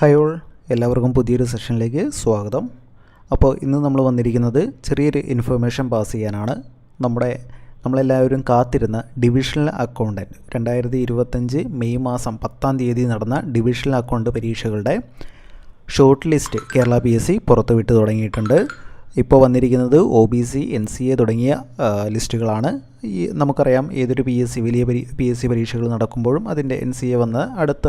Hi all. എല്ലാവർക്കും പുതിയൊരു സെഷനിലേക്ക് സ്വാഗതം. അപ്പോൾ ഇന്ന് നമ്മൾ വന്നിരിക്കുന്നത് ചെറിയൊരു ഇൻഫർമേഷൻ പാസ് ചെയ്യാനാണ്. നമ്മുടെ നമ്മളെല്ലാവരും കാത്തിരുന്ന ഡിവിഷണൽ അക്കൗണ്ടന്റ് രണ്ടായിരത്തി ഇരുപത്തഞ്ച് മെയ് മാസം പത്താം തീയതി നടന്ന ഡിവിഷണൽ അക്കൗണ്ട് പരീക്ഷകളുടെ short list Kerala P S C പുറത്തുവിട്ട് തുടങ്ങിയിട്ടുണ്ട്. ഇപ്പോൾ വന്നിരിക്കുന്നത് O B C N C A തുടങ്ങിയ ലിസ്റ്റുകളാണ്. ഈ നമുക്കറിയാം ഏതൊരു പി എസ് സി വലിയ പരി പി എസ് സി പരീക്ഷകൾ നടക്കുമ്പോഴും അതിന്റെ എൻ സി എ വന്ന് അടുത്ത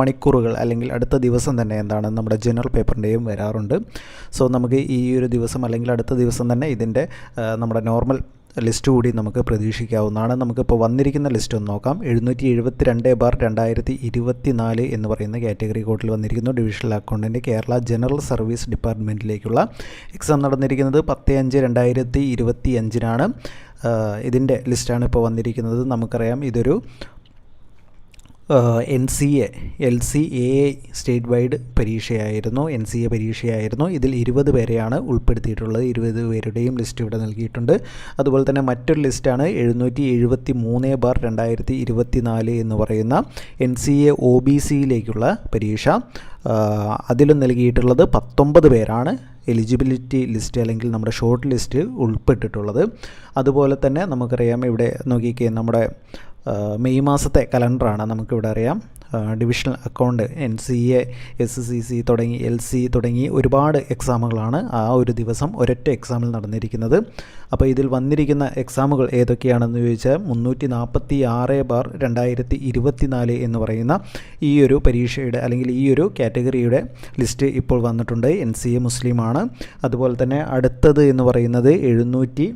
മണിക്കൂറുകൾ അല്ലെങ്കിൽ അടുത്ത ദിവസം തന്നെ എന്താണ് നമ്മുടെ ജനറൽ പേപ്പറിന്റെയും വരാറുണ്ട്. സോ നമുക്ക് ഈ ഒരു ദിവസം അല്ലെങ്കിൽ അടുത്ത ദിവസം തന്നെ ഇതിന്റെ നമ്മുടെ നോർമൽ ലിസ്റ്റ് കൂടി നമുക്ക് പ്രതീക്ഷിക്കാവുന്നതാണ്. നമുക്കിപ്പോൾ വന്നിരിക്കുന്ന ലിസ്റ്റ് ഒന്ന് നോക്കാം. എഴുന്നൂറ്റി എഴുപത്തി രണ്ട് ബാർ രണ്ടായിരത്തി ഇരുപത്തി നാല് എന്ന് പറയുന്ന കാറ്റഗറി കോഡിൽ വന്നിരിക്കുന്നു. Divisional accountant Kerala general service ഡിപ്പാർട്ട്മെന്റിലേക്കുള്ള exam നടന്നിരിക്കുന്നത് പത്ത് അഞ്ച് രണ്ടായിരത്തി ഇരുപത്തി അഞ്ചിനാണ് ഇതിന്റെ ലിസ്റ്റാണ് ഇപ്പോൾ വന്നിരിക്കുന്നത്. നമുക്കറിയാം ഇതൊരു N C A L C A state wide പരീക്ഷയായിരുന്നു N C A പരീക്ഷയായിരുന്നു. ഇതിൽ ഇരുപത് പേരെയാണ് ഉൾപ്പെടുത്തിയിട്ടുള്ളത്. ഇരുപത് പേരുടെയും ലിസ്റ്റ് ഇവിടെ നൽകിയിട്ടുണ്ട്. അതുപോലെ തന്നെ മറ്റൊരു ലിസ്റ്റാണ് എഴുന്നൂറ്റി എഴുപത്തി മൂന്ന് ബാർ രണ്ടായിരത്തി ഇരുപത്തി നാല് എന്ന് പറയുന്ന N C A O B സിയിലേക്കുള്ള പരീക്ഷ. അതിലും നൽകിയിട്ടുള്ളത് പത്തൊമ്പത് പേരാണ് എലിജിബിലിറ്റി ലിസ്റ്റ് അല്ലെങ്കിൽ നമ്മുടെ ഷോർട്ട് ലിസ്റ്റ് ഉൾപ്പെട്ടിട്ടുള്ളത്. അതുപോലെ തന്നെ നമുക്കറിയാം ഇവിടെ നോക്കിക്കേ നമ്മുടെ മെയ് മാസത്തെ കലണ്ടറാണ് നമുക്കിവിടെ അറിയാം. Divisional account N C A S C C തുടങ്ങി എൽ സി തുടങ്ങി ഒരുപാട് എക്സാമുകളാണ് ആ ഒരു ദിവസം ഒരൊറ്റ എക്സാമിൽ നടന്നിരിക്കുന്നത്. അപ്പോൾ ഇതിൽ വന്നിരിക്കുന്ന എക്സാമുകൾ ഏതൊക്കെയാണെന്ന് ചോദിച്ചാൽ മുന്നൂറ്റി നാൽപ്പത്തി ആറ് ബാർ രണ്ടായിരത്തി ഇരുപത്തി നാല് എന്ന് പറയുന്ന ഈ ഒരു പരീക്ഷയുടെ അല്ലെങ്കിൽ ഈ ഒരു കാറ്റഗറിയുടെ ലിസ്റ്റ് ഇപ്പോൾ വന്നിട്ടുണ്ട്. എൻ സി എ മുസ്ലിമാണ്. അതുപോലെ തന്നെ അടുത്തത് എന്ന് പറയുന്നത് എഴുന്നൂറ്റി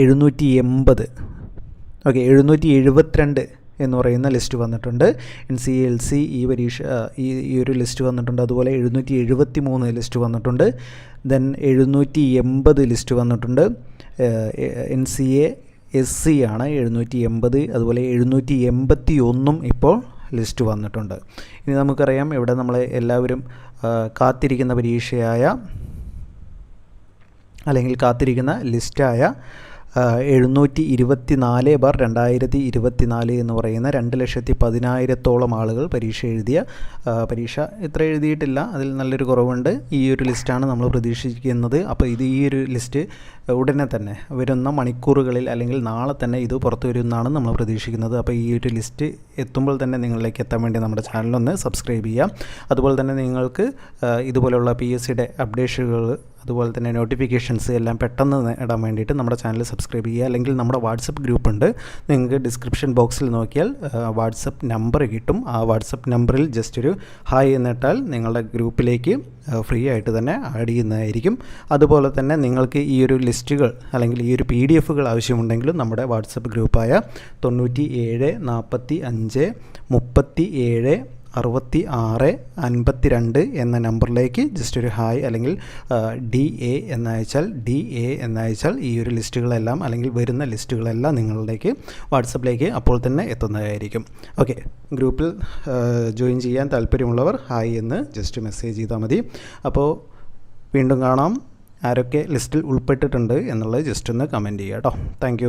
എഴുന്നൂറ്റി എൺപത് ഓക്കെ എഴുന്നൂറ്റി എഴുപത്തിരണ്ട് എന്ന് പറയുന്ന ലിസ്റ്റ് വന്നിട്ടുണ്ട്. എൻ സി എൽ സി ഈ പരീക്ഷ ഈ ഈ ഒരു ലിസ്റ്റ് വന്നിട്ടുണ്ട്. അതുപോലെ എഴുന്നൂറ്റി എഴുപത്തി മൂന്ന് ലിസ്റ്റ് വന്നിട്ടുണ്ട് ദെൻ എഴുന്നൂറ്റി എൺപത് ലിസ്റ്റ് വന്നിട്ടുണ്ട് N C A S C ആണ് എഴുന്നൂറ്റി എൺപത് അതുപോലെ എഴുന്നൂറ്റി എൺപത്തി ഒന്നും ഇപ്പോൾ ലിസ്റ്റ് വന്നിട്ടുണ്ട്. ഇനി നമുക്കറിയാം ഇവിടെ നമ്മൾ എല്ലാവരും കാത്തിരിക്കുന്ന പരീക്ഷയായ അല്ലെങ്കിൽ കാത്തിരിക്കുന്ന ലിസ്റ്റായ എഴുന്നൂറ്റി ഇരുപത്തി നാല് ബാർ രണ്ടായിരത്തി ഇരുപത്തി നാല് എന്ന് പറയുന്ന രണ്ട് ലക്ഷത്തി പതിനായിരത്തോളം ആളുകൾ പരീക്ഷ എഴുതിയ പരീക്ഷ ഇത്ര എഴുതിയിട്ടില്ല. അതിൽ നല്ലൊരു കുറവുണ്ട്. ഈ ഒരു ലിസ്റ്റാണ് നമ്മൾ പ്രതീക്ഷിക്കുന്നത്. അപ്പോൾ ഇത് ഈ ഒരു ലിസ്റ്റ് ഉടനെ തന്നെ വരുന്ന മണിക്കൂറുകളിൽ അല്ലെങ്കിൽ നാളെ തന്നെ ഇത് പുറത്തു വരുമെന്നാണ് നമ്മൾ പ്രതീക്ഷിക്കുന്നത്. അപ്പോൾ ഈ ഒരു ലിസ്റ്റ് എത്തുമ്പോൾ തന്നെ നിങ്ങളിലേക്ക് എത്താൻ വേണ്ടി നമ്മുടെ ചാനലൊന്ന് സബ്സ്ക്രൈബ് ചെയ്യാം. അതുപോലെ തന്നെ നിങ്ങൾക്ക് ഇതുപോലെയുള്ള പി എസ് സിയുടെ അപ്ഡേഷനുകൾ അതുപോലെ തന്നെ നോട്ടിഫിക്കേഷൻസ് എല്ലാം പെട്ടെന്ന് നേടാൻ വേണ്ടിയിട്ട് നമ്മുടെ ചാനൽ സബ്സ്ക്രൈബ് ചെയ്യുക. അല്ലെങ്കിൽ നമ്മുടെ വാട്സപ്പ് ഗ്രൂപ്പ് ഉണ്ട്. നിങ്ങൾക്ക് ഡിസ്ക്രിപ്ഷൻ ബോക്സിൽ നോക്കിയാൽ വാട്സപ്പ് നമ്പർ കിട്ടും. ആ വാട്സപ്പ് നമ്പറിൽ ജസ്റ്റ് ഒരു ഹായ് എന്നിട്ടാൽ നിങ്ങളുടെ ഗ്രൂപ്പിലേക്ക് ഫ്രീ ആയിട്ട് തന്നെ ആഡ് ചെയ്യുന്നതായിരിക്കും. അതുപോലെ തന്നെ നിങ്ങൾക്ക് ഈ ഒരു ലിസ്റ്റുകൾ അല്ലെങ്കിൽ ഈ ഒരു പി ഡി എഫുകൾ ആവശ്യമുണ്ടെങ്കിലും നമ്മുടെ വാട്സപ്പ് ഗ്രൂപ്പായ തൊണ്ണൂറ്റി ഏഴ് നാൽപ്പത്തി അഞ്ച് മുപ്പത്തി ഏഴ് അറുപത്തി ആറ് അൻപത്തി രണ്ട് എന്ന നമ്പറിലേക്ക് ജസ്റ്റ് ഒരു ഹായ് അല്ലെങ്കിൽ ഡി എ എന്നയച്ചാൽ ഡി എ എന്നയച്ചാൽ ഈ ഒരു ലിസ്റ്റുകളെല്ലാം അല്ലെങ്കിൽ വരുന്ന ലിസ്റ്റുകളെല്ലാം നിങ്ങളിലേക്ക് വാട്സപ്പിലേക്ക് അപ്പോൾ തന്നെ എത്തുന്നതായിരിക്കും. ഓക്കെ ഗ്രൂപ്പിൽ ജോയിൻ ചെയ്യാൻ താല്പര്യമുള്ളവർ ഹായ് എന്ന് ജസ്റ്റ് മെസ്സേജ് ചെയ്താൽ മതി. അപ്പോൾ വീണ്ടും കാണാം. ആരൊക്കെ ലിസ്റ്റിൽ ഉൾപ്പെട്ടിട്ടുണ്ട് എന്നുള്ളത് ജസ്റ്റ് ഒന്ന് കമന്റ് ചെയ്യാം കേട്ടോ താങ്ക്